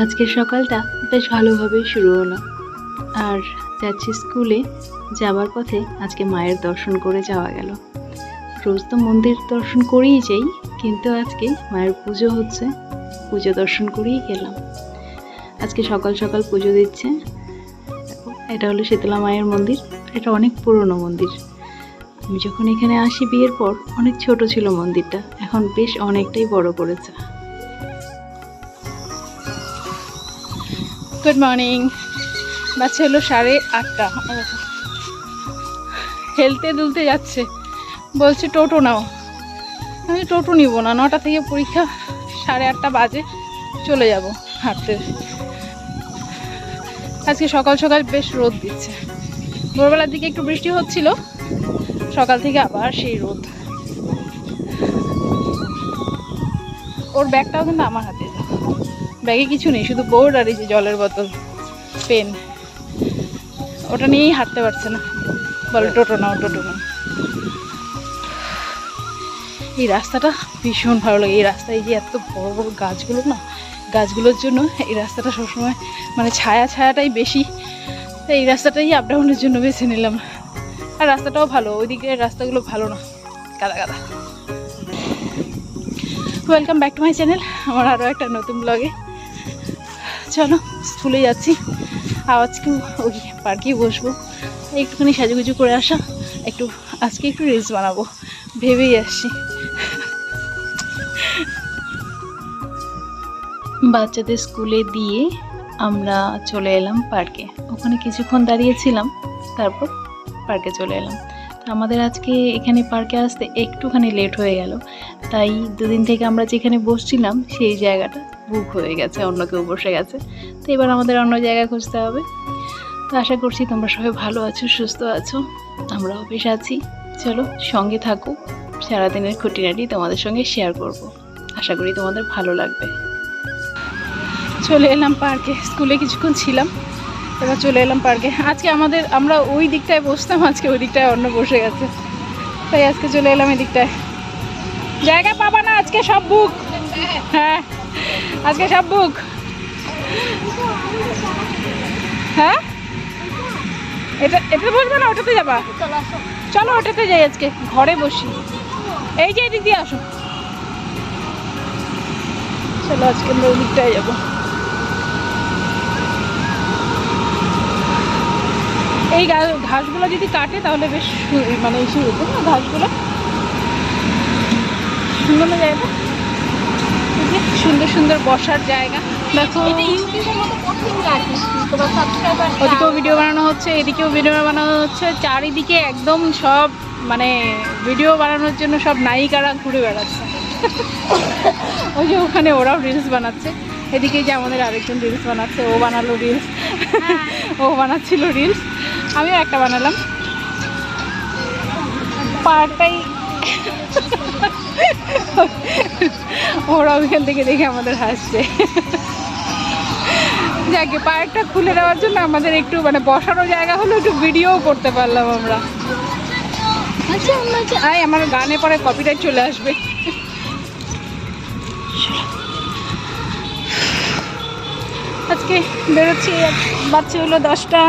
আজকের সকালটা বেশ ভালোভাবেই শুরু হলো। আর যাচ্ছি স্কুলে যাবার পথে আজকে মায়ের দর্শন করে যাওয়া গেল। রোজ তো মন্দির দর্শন করেই যাই, কিন্তু আজকে মায়ের পুজো হচ্ছে, পুজো দর্শন করেই গেলাম। আজকে সকাল সকাল পুজো দিচ্ছে। এটা হলো শীতলা মায়ের মন্দির, এটা অনেক পুরনো মন্দির। আমি যখন এখানে আসি বিয়ের পর, অনেক ছোট ছিল মন্দিরটা, এখন বেশ অনেকটাই বড় করেছে। গুড মর্নিং বাচ্চা হলো সাড়ে আটটা। হেলতে দুলতে যাচ্ছে। বলছে টোটো নাও। আমি টোটো নিব না। নটা থেকে পরীক্ষা, সাড়ে আটটা বাজে। চলে যাব হাঁটতে। আজকে সকাল সকাল বেশ রোদ দিচ্ছে। ভোরবেলার দিকে একটু বৃষ্টি হচ্ছিল। সকাল থেকে আবার সেই রোদ। ওর ব্যাগটাও কিন্তু আমার হাতে। ব্যাগে কিছু নেই, শুধু বোর্ড আর এই যে জলের বোতল পেন ওটা নিয়েই হাঁটতে পারছে না। বলো, টোটো নাও টোটো নাও। এই রাস্তাটা ভীষণ ভালো লাগে। এই রাস্তায় যে এত বড় বড় গাছগুলো না, গাছগুলোর জন্য এই রাস্তাটা সবসময় মানে ছায়া ছায়াটাই বেশি। তাই এই রাস্তাটাই আপ ডাউনের জন্য বেছে নিলাম। আর রাস্তাটাও ভালো, ওইদিকে রাস্তাগুলো ভালো না। কাদা কাদা welcome back to my channel আমার আরও একটা নতুন ব্লগে চলো, স্কুলে যাচ্ছি। আজকেও ওই পার্কেই বসবো। একটুখানি সাজুগুজু করে আসা, একটু, আজকে একটু রিলস বানাবো। ভেবেই আসছি। বাচ্চাদের স্কুলে দিয়ে আমরা চলে এলাম পার্কে। ওখানে কিছুক্ষণ দাঁড়িয়েছিলাম, তারপর পার্কে চলে এলাম। আমাদের আজকে এখানে পার্কে আসতে একটুখানি লেট হয়ে গেল। তাই দুদিন থেকে আমরা যেখানে বসছিলাম, সেই জায়গাটা বুক হয়ে গেছে, অন্য কেউ বসে গেছে। তো এবার আমাদের অন্য জায়গা খুঁজতে হবে। তো আশা করছি তোমরা সবাই ভালো আছো, সুস্থ আছো আমরা অফিস আছি। চলো সঙ্গে থাকো, সারাদিনের খুঁটিনাটি তোমাদের সঙ্গে শেয়ার করব। আশা করি তোমাদের ভালো লাগবে। চলে এলাম পার্কে, স্কুলে কিছুক্ষণ ছিলাম, এবার চলে এলাম পার্কে। আজকে আমাদের, আমরা ওই দিকটায় বসতাম, আজকে ওই দিকটায় অন্য বসে গেছে। তাই আজকে চলে এলাম এই দিকটায় জায়গা পাবা না আজকে, সব বুক। হ্যাঁ। আজকে সব বুক হ্যাঁ? এটা এটা বসবে না, ওটাতে যাবা? চলো ওটাতে যাই আজকে, ঘরে বসি। এই যে, এদিক দিয়ে আসো। চলো আজকে আমরা ওই যাব। এই ঘাসগুলো যদি কাটে, তাহলে বেশ মানে ইসে হতো না, ঘাসগুলো? সুন্দর না জায়গা এই যে সুন্দর সুন্দর বসার জায়গা। দেখো ওদিকেও ভিডিও বানানো হচ্ছে এদিকেও ভিডিও বানানো হচ্ছে চারিদিকে একদম সব মানে ভিডিও বানানোর জন্য সব নায়িকারা ঘুরে বেড়াচ্ছে। ওই যে ওখানে ওরাও রিলস বানাচ্ছে। এদিকে যে আমাদের আরেকজন রিলস বানাচ্ছে ও বানালো রিলস ও বানাচ্ছিল রিলস আমিও একটা বানালাম। পার্কটাই ওরা ওইখান থেকে দেখে আমাদের হাসছে। যাকে পার্কটা খুলে দেওয়ার জন্য আমাদের একটু মানে বসানো জায়গা হলো, একটু ভিডিও করতে পারলাম আমরা। আয়, আমার গানে পরে কপিরাইট চলে আসবে। আজকে বেরোচ্ছি বাচ্চা হলো দশটা,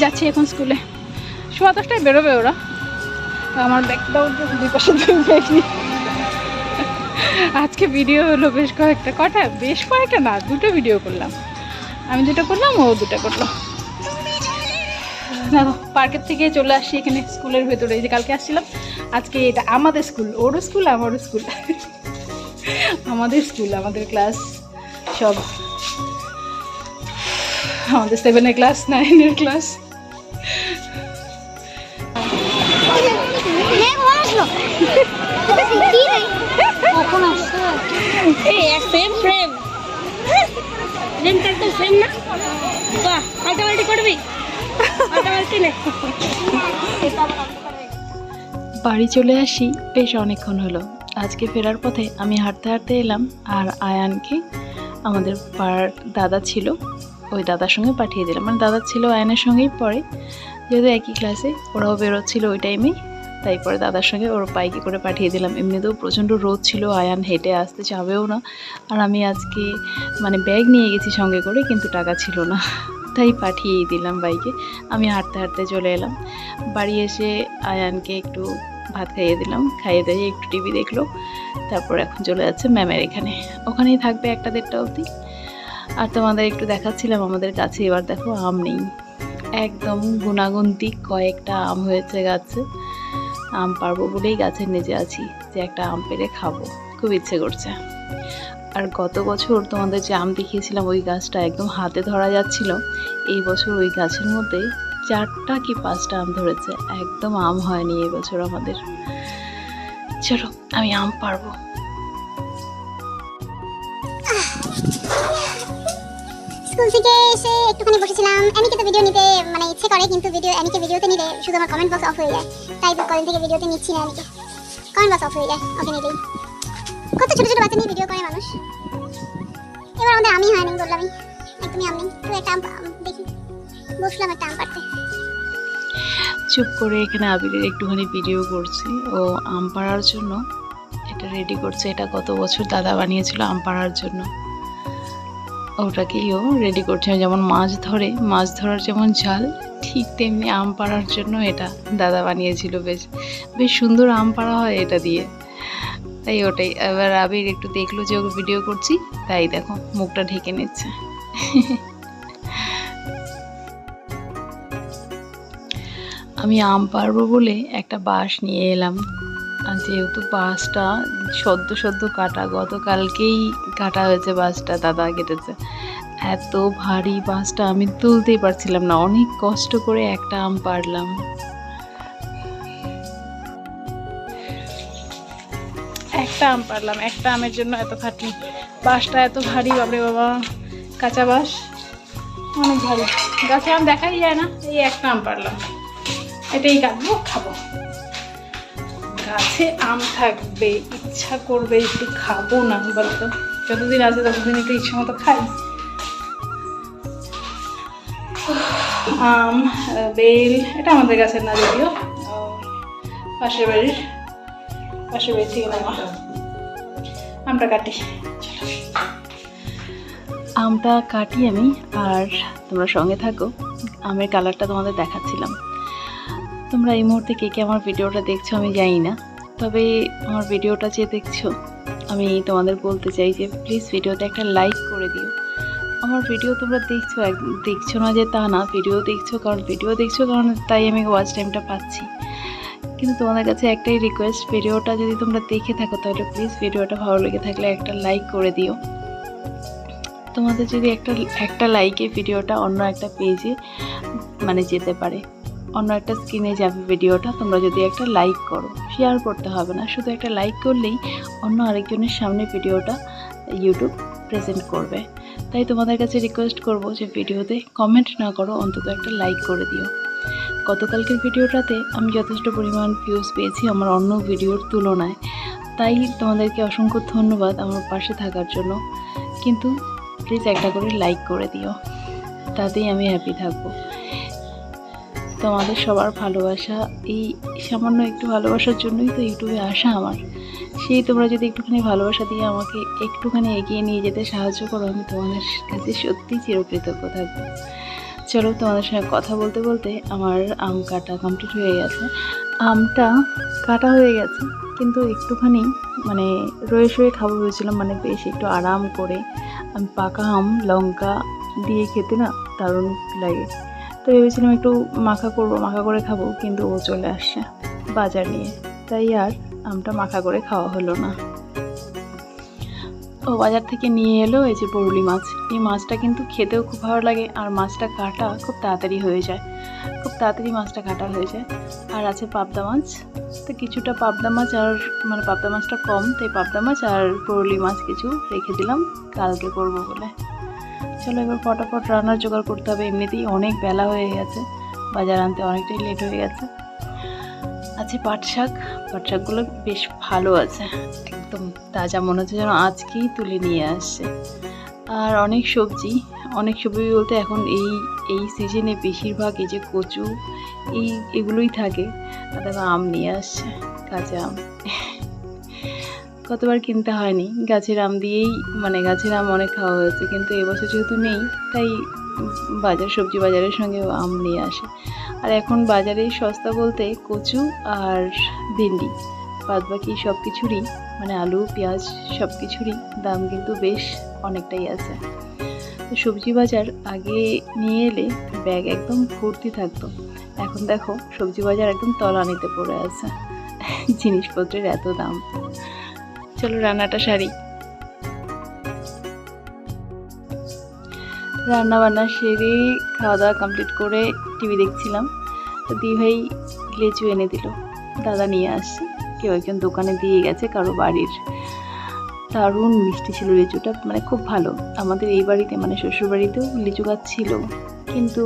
যাচ্ছি এখন স্কুলে। সোয়া দশটায় বেরোবে ওরা। আমার ব্যাগটাও দুই পাশে দুই ব্যাগ নিয়ে। আজকে ভিডিও হলো বেশ কয়েকটা, কটা? বেশ কয়েকটা না, দুটো ভিডিও করলাম। আমি দুটো করলাম, ও দুটো করল। দেখো পার্কের থেকে চলে আসি এখানে স্কুলের ভেতরে। এই যে কালকে আসছিলাম, আজকে এটা আমাদের স্কুল, ওরও স্কুল, আমারও স্কুল। আমাদের স্কুল, আমাদের ক্লাস সব। আমাদের সেভেনের ক্লাস নাইনের ক্লাস বাড়ি চলে আসি, বেশ অনেকক্ষণ হলো। আজকে ফেরার পথে আমি হাঁটতে হাঁটতে এলাম, আর আয়ানকে আমাদের পাড়ার দাদা ছিল, ওই দাদার সঙ্গে পাঠিয়ে দিলাম। মানে দাদা ছিল আয়ানের সঙ্গেই পড়ে, যেহেতু একই ক্লাসে ওরাও বেরোচ্ছিল ওই টাইমে তাই পরে দাদার সঙ্গে ওর বাইকে করে পাঠিয়ে দিলাম। এমনিতেও প্রচণ্ড রোদ ছিল, আয়ান হেঁটে আসতে যাবেও না। আর আমি আজকে মানে ব্যাগ নিয়ে গেছি সঙ্গে করে, কিন্তু টাকা ছিল না। তাই পাঠিয়েই দিলাম বাইকে। আমি হাঁটতে হাঁটতে চলে এলাম। বাড়ি এসে আয়ানকে একটু ভাত খাইয়ে দিলাম। খাইয়ে দিয়ে একটু টিভি দেখল। তারপর এখন চলে যাচ্ছে ম্যামের এখানে। ওখানেই থাকবে একটা দেড়টা অবধি। আর তোমাদের একটু দেখাচ্ছিলাম, আমাদের কাছে এবার দেখো আম নেই। একদম গুণাগুন্তি কয়েকটা আম হয়েছে গাছে। আম পারব বলেই গাছের নিচে আছি যে একটা আম পেরে খাব। খুব ইচ্ছে করছে। আর গত বছর তোমাদের যে আম দেখিয়েছিলাম, ওই গাছটা একদম হাতে ধরা যাচ্ছিল। এই বছর ওই গাছের মধ্যে চারটা কি পাঁচটা আম ধরেছে। একদম আম হয়নি এই বছর আমাদের। চলো, আমি আম পারব। স্কুল থেকে এসে একটুখানি বসেছিলাম। অ্যানিকে তো ভিডিও নিতে মানে ইচ্ছে করে, কিন্তু ভিডিও অ্যানিকে ভিডিওতে নিলে শুধু আমার কমেন্ট বক্স অফ হয়ে যায়। তাই কদিন থেকে ভিডিওতে নিচ্ছি না অ্যানিকে কমেন্ট বক্স অফ হয়ে যায় ওকে নিলেই কত ছোট ছোট বাচ্চা নিয়ে ভিডিও করে মানুষ। এবার আমাদের আমি হয়নি বললামই একদমই আমি তো একটা আম আম দেখি। বসলাম একটা আম পাড়তে। চুপ করে এখানে আবিরের একটুখানি ভিডিও করছি। ও আম পাড়ার জন্য এটা রেডি করছে। এটা গত বছর দাদা বানিয়েছিল আম পাড়ার জন্য। ওটাকেই ও রেডি করছে। যেমন মাছ ধরে, মাছ ধরার যেমন জাল ঠিক তেমনি আম পাড়ার জন্য এটা দাদা বানিয়েছিল বেশ। বেশ সুন্দর আম পাড়া হয় এটা দিয়ে। তাই ওটাই। এবার আবির একটু দেখল যে ওকে ভিডিও করছি, তাই দেখো, মুখটা ঢেকে নিচ্ছে। আমি আম পারব বলে একটা বাঁশ নিয়ে এলাম। আর যেহেতু বাঁশটা সদ্য সদ্য কাটা, গতকালকেই কাটা হয়েছে বাঁশটা দাদা কেটেছে। এত ভারী বাঁশটা আমি তুলতেই পারছিলাম না, অনেক কষ্ট করে একটা আম পারলাম একটা আম পারলাম একটা আমের জন্য এত খাটনি। বাঁশটা এত ভারী বাবরে বাবা। কাঁচা বাঁশ অনেক ভারী। গাছে আম দেখাই যায় না, এই একটা আম পারলাম এটাই কাটবো খাব। গাছে আম থাকবে, ইচ্ছা করবে একটু খাব না, বলতো। যতদিন আছে ততদিন একটু ইচ্ছে মতো খাই। আম, বেল, এটা আমাদের গাছের না যদিও। পাশের বাড়ির, পাশের বাড়ি থেকে নেওয়া। আমরা কাটি। আমটা কাটি আমি, আর তোমরা সঙ্গে থাকো। আমের কালারটা তোমাদের দেখাচ্ছিলাম। তোমরা এই মুহূর্তে কে কে আমার ভিডিওটা দেখছ আমি জানি না। তবে আমার ভিডিওটা যে দেখছ, আমি তোমাদের বলতে চাই যে প্লিজ ভিডিওতে একটা লাইক করে দিও। আমার ভিডিও তোমরা দেখছ দেখছ না যে তা না ভিডিও দেখছ কারণ ভিডিও দেখছ কারণ তাই আমি ওয়াচ টাইমটা পাচ্ছি। কিন্তু তোমাদের কাছে একটাই রিকোয়েস্ট ভিডিওটা যদি তোমরা দেখে থাকো তাহলে প্লিজ ভিডিওটা ভালো লেগে থাকলে একটা লাইক করে দিও। তোমাদের যদি একটা একটা লাইকে ভিডিওটা অন্য একটা পেজে মানে যেতে পারে। অন্য একটা স্ক্রিনে যাবে ভিডিওটা, তোমরা যদি একটা লাইক করো শেয়ার করতে হবে না। শুধু একটা লাইক করলেই অন্য আরেকজনের সামনে ভিডিওটা ইউটিউব প্রেজেন্ট করবে। তাই তোমাদের কাছে রিকোয়েস্ট করব যে ভিডিওতে কমেন্ট না করো, অন্তত একটা লাইক করে দিও। গতকালকের ভিডিওটাতে আমি যথেষ্ট পরিমাণ ভিউজ পেয়েছি আমার অন্য ভিডিওর তুলনায়। তাই তোমাদেরকে অসংখ্য ধন্যবাদ আমার পাশে থাকার জন্য। কিন্তু প্লিজ একটা করে লাইক করে দিও। তাতেই আমি হ্যাপি থাকব। তোমাদের সবার ভালোবাসা, এই সামান্য একটু ভালোবাসার জন্যই তো ইউটিউবে আসা আমার। সেই তোমরা যদি একটুখানি ভালোবাসা দিয়ে আমাকে একটুখানি এগিয়ে নিয়ে যেতে সাহায্য করো, আমি তোমাদের কাছে সত্যিই চিরকৃতজ্ঞ থাকব। চলো তোমাদের সঙ্গে কথা বলতে বলতে আমার আম কাটা কমপ্লিট হয়ে গেছে। আমটা কাটা হয়ে গেছে, কিন্তু একটুখানি মানে রয়ে শয়ে খাব ভেবেছিলাম মানে বেশ একটু আরাম করে। আমি পাকা আম, লঙ্কা দিয়ে খেতে না দারুণ লাগে। তো ভেবেছিলাম একটু মাখা করব, মাখা করে খাব, কিন্তু ও চলে আসছে বাজার নিয়ে। তাই আর আমটা মাখা করে খাওয়া হলো না। ও বাজার থেকে নিয়ে এলো এই যে বরুলি মাছ। এই মাছটা কিন্তু খেতেও খুব ভালো লাগে, আর মাছটা কাটা খুব তাড়াতাড়ি হয়ে যায়। খুব তাড়াতাড়ি মাছটা কাটা হয়ে যায়। আর আছে পাবদা মাছ। তো কিছুটা পাবদা মাছ আর মানে পাবদা মাছটা কম, তাই পাবদা মাছ আর বরুলি মাছ কিছু রেখে দিলাম। কালকে করব বলে। চলো এবার ফটাফট রান্নার জোগাড় করতে হবে। এমনিতেই অনেক বেলা হয়ে গেছে। বাজার আনতে অনেকটাই লেট হয়ে গেছে। আছে পাট শাক পাট শাকগুলো বেশ ভালো আছে। একদম তাজা মনে হচ্ছে যেন আজকেই তুলে নিয়ে আসছে। আর অনেক সবজি। অনেক সবজি বলতে এখন এই এই সিজনে বেশিরভাগ এই যে কচু, এই, এগুলোই থাকে। আর আম নিয়ে আসছে, কাঁচা আম। কতবার কিনতে হয়নি। গাছের আম দিয়েই মানে গাছের আম অনেক খাওয়া হয়েছে, কিন্তু এবছর যেহেতু নেই, তাই বাজার, সবজি বাজারের সঙ্গে আম নিয়ে আসে। আর এখন বাজারে সস্তা বলতে কচু আর ভেন্ডি। বাদ বাকি সব কিছুরই মানে আলু, পেঁয়াজ সব কিছুরই দাম কিন্তু বেশ অনেকটাই আছে। সবজি বাজার আগে নিয়ে এলে ব্যাগ একদম ভর্তি থাকতো। এখন দেখো, সবজি বাজার একদম তলানিতে পড়ে আছে। জিনিসপত্রের এত দাম। চলো রান্নাটা সারি। রান্না বান্না সেরে খাওয়া দাওয়া কমপ্লিট করে টিভি দেখছিলাম। তো দি ভাই লেচু এনে দিল। দাদা নিয়ে আসছে। কেউ একজন দোকানে দিয়ে গেছে, কারও বাড়ির। দারুণ মিষ্টি ছিল লিচুটা মানে খুব ভালো। আমাদের এই বাড়িতে মানে শ্বশুর বাড়িতেও লিচু গাছ ছিল, কিন্তু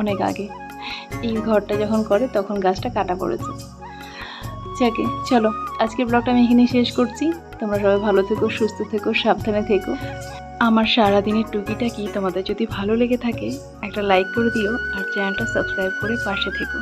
অনেক আগে। এই ঘরটা যখন করে, তখন গাছটা কাটা পড়েছে। যাকে চলো, আজকের ব্লগটা আমি এখানে শেষ করছি। তোমরা সবাই ভালো থেকো, সুস্থ থেকো, সাবধানে থেকো। আমার সারাদিনের টুকিটাকি তোমাদের যদি ভালো লেগে থাকে, একটা লাইক করে দিও আর চ্যানেলটা সাবস্ক্রাইব করে পাশে থেকো।